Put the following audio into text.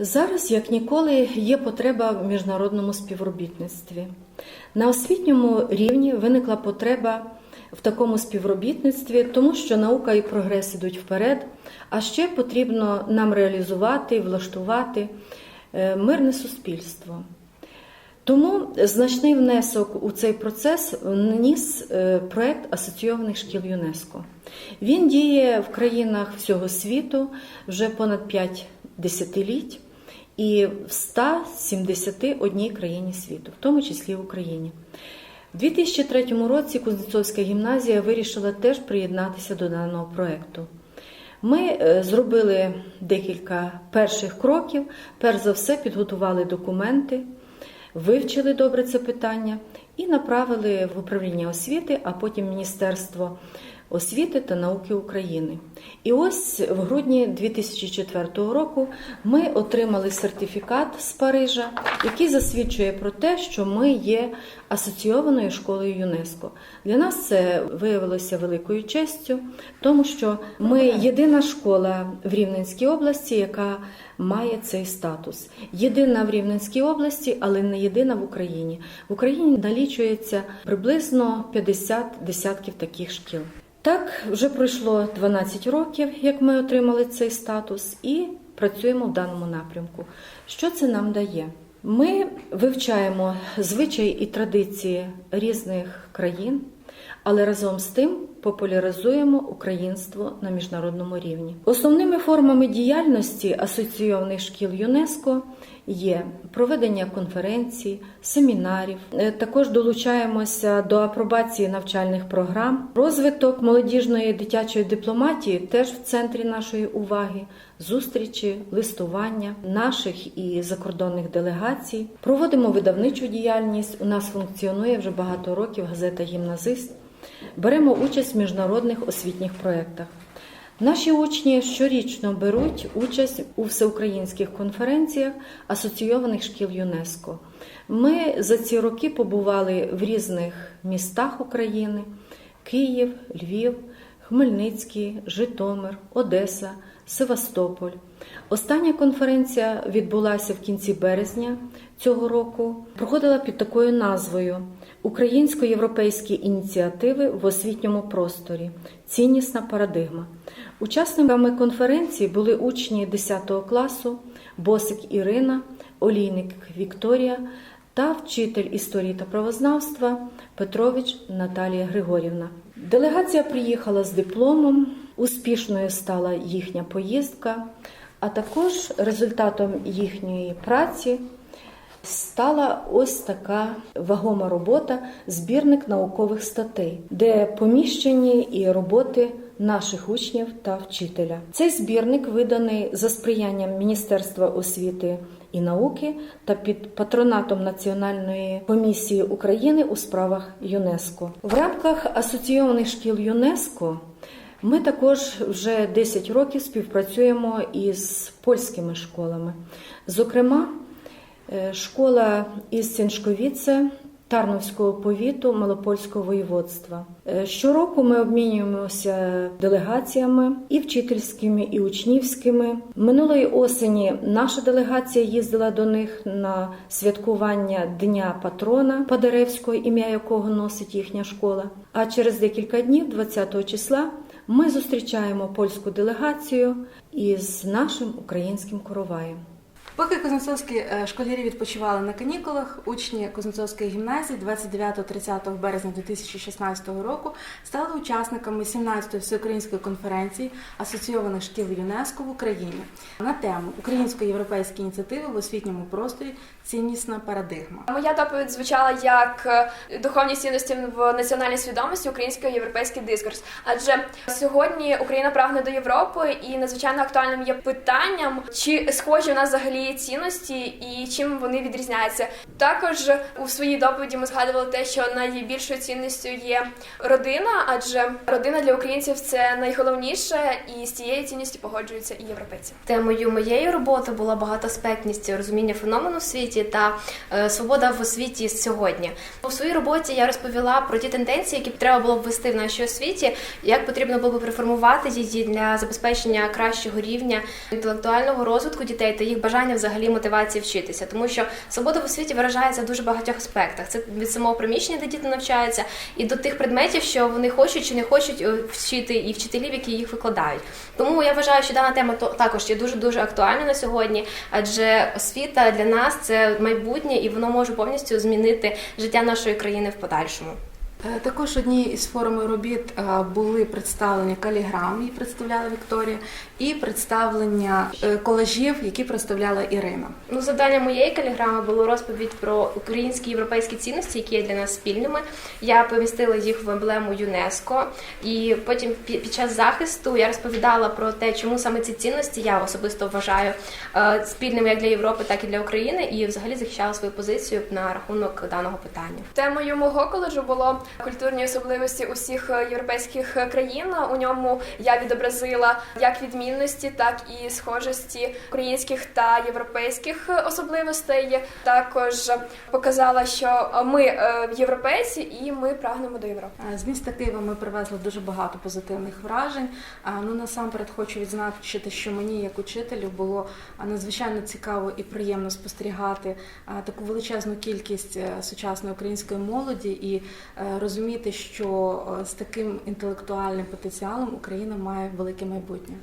Зараз, як ніколи, є потреба в міжнародному співробітництві. На освітньому рівні виникла потреба в такому співробітництві, тому що наука і прогрес ідуть вперед, а ще потрібно нам реалізувати, влаштувати е, мирне суспільство. Тому значний внесок у цей процес вніс е, проект асоційованих шкіл ЮНЕСКО. Він діє в країнах всього світу вже понад 5 десятиліть і в 171 країні світу, в тому числі в Україні. У 2003 році Кузнецовська гімназія вирішила теж приєднатися до даного проекту. Ми е, зробили декілька перших кроків. Перш за все, підготували документи, вивчили добре це питання і направили в управління освіти, а потім Міністерство освіти та науки України. І ось в грудні 2004 року ми отримали сертифікат з Парижа, який засвідчує про те, що ми є асоційованою школою ЮНЕСКО. Для нас це виявилося великою честю, тому що ми єдина школа в Рівненській області, яка має цей статус. Єдина в Рівненській області, але не єдина в Україні. В Україні налічується приблизно 50 десятків таких шкіл. Так, вже пройшло 12 років, як ми отримали цей статус, і працюємо в даному напрямку. Що це нам дає? Ми вивчаємо звичаї і традиції різних країн, але разом з тим популяризуємо українство на міжнародному рівні. Основними формами діяльності асоційованих шкіл ЮНЕСКО є проведення конференцій, семінарів. Е, Також долучаємося до апробації навчальних програм. Розвиток молодіжної дитячої дипломатії теж в центрі нашої уваги. Зустрічі, листування наших і закордонних делегацій. Проводимо видавничу діяльність. У нас функціонує вже багато років газета Гімназист. Беремо участь в міжнародних освітніх проєктах. Наші учні щорічно беруть участь у всеукраїнських конференціях асоційованих шкіл ЮНЕСКО. Ми за ці роки побували в різних містах України: Київ, Львів, Хмельницький, Житомир, Одеса, Севастополь. Остання конференція відбулася в кінці березня цього року. Проходила під такою назвою Українсько-європейські ініціативи в освітньому просторі. Ціннісна парадигма. Учасниками конференції були учні 10 класу, Босик Ірина, Олійник Вікторія та вчитель історії та правознавства Петрович Наталія Григорівна. Делегація приїхала з дипломом, успішною стала їхня поїздка, а також результатом їхньої праці стала ось така вагома робота збірник наукових статей, де поміщені і роботи наших учнів та вчителя. Цей збірник виданий за сприянням Міністерства освіти і науки та під патронатом Національної комісії України у справах ЮНЕСКО. В рамках асоційованих шкіл ЮНЕСКО. Ми також вже 10 років співпрацюємо із польськими школами. Зокрема, е, школа із Сіншковіце Тарновського повіту Малопольського воєводства. Е, Щороку ми обмінюємося делегаціями і вчительськими, і учнівськими. Минулої осені наша делегація їздила до них на святкування Дня патрона Падеревського, ім'я якого носить їхня школа. А через декілька днів, 20 числа, ми зустрічаємо польську делегацію із нашим українським короваєм. Поки кузнецовські е, школярі відпочивали на канікулах, учні Кузнецовської гімназії 29-30 березня 2016 року стали учасниками 17-ї всеукраїнської конференції асоційованих шкіл ЮНЕСКО в Україні на тему Українсько-європейські ініціативи в освітньому просторі ціннісна парадигма. Моя доповідь звучала як е, духовні цінності в національній свідомості українсько-європейський дискурс. Адже сьогодні Україна прагне до Європи, і надзвичайно актуальним є питанням, чи схожі у нас взагалі цінності і чим вони відрізняються. Також у своїй доповіді ми згадували те, що найбільшою цінністю є родина, адже родина для українців це найголовніше, і з цією цінністю погоджуються і європейці. Темою моєї роботи була багатоаспектність розуміння феномену в світі та е, свобода в освіті сьогодні. У своїй роботі я розповіла про ті тенденції, які треба було б ввести в нашій освіті, як потрібно було б реформувати її для забезпечення кращого рівня інтелектуального розвитку дітей та їх бажання взагалі мотивації вчитися, тому що свобода в освіті виражається в дуже багатьох аспектах. Це від самого приміщення, де діти навчаються, і до тих предметів, що вони хочуть чи не хочуть е, вчити, і вчителів, які їх викладають. Тому я вважаю, що дана тема також є дуже дуже актуальна на сьогодні, адже освіта для нас це майбутнє, і воно може повністю змінити життя нашої країни в подальшому. Е, Також одні із форми робіт е, були представлені каліграм, її представляла Вікторія, і представлення е, колажів, які представляла Ірина. Ну, завдання моєї каліграми було розповідь про українські європейські цінності, які є для нас спільними. Я помістила їх в емблему ЮНЕСКО, і потім під час захисту я розповідала про те, чому саме ці цінності я особисто вважаю спільними як для Європи, так і для України, і взагалі захищала свою позицію на рахунок даного питання. Темою мого коледжу було культурні особливості усіх е, європейських е, країн. У ньому я відобразила як відмінності, так і схожості українських та європейських е, особливостей. Також показала, що ми європейці і ми прагнемо до Європи. З міста Києва ми привезли дуже багато позитивних вражень. А, Ну насамперед хочу відзначити, що мені, як учителю, було надзвичайно цікаво і приємно спостерігати таку величезну кількість сучасної української молоді і розуміти, що е, з таким інтелектуальним потенціалом Україна має велике майбутнє.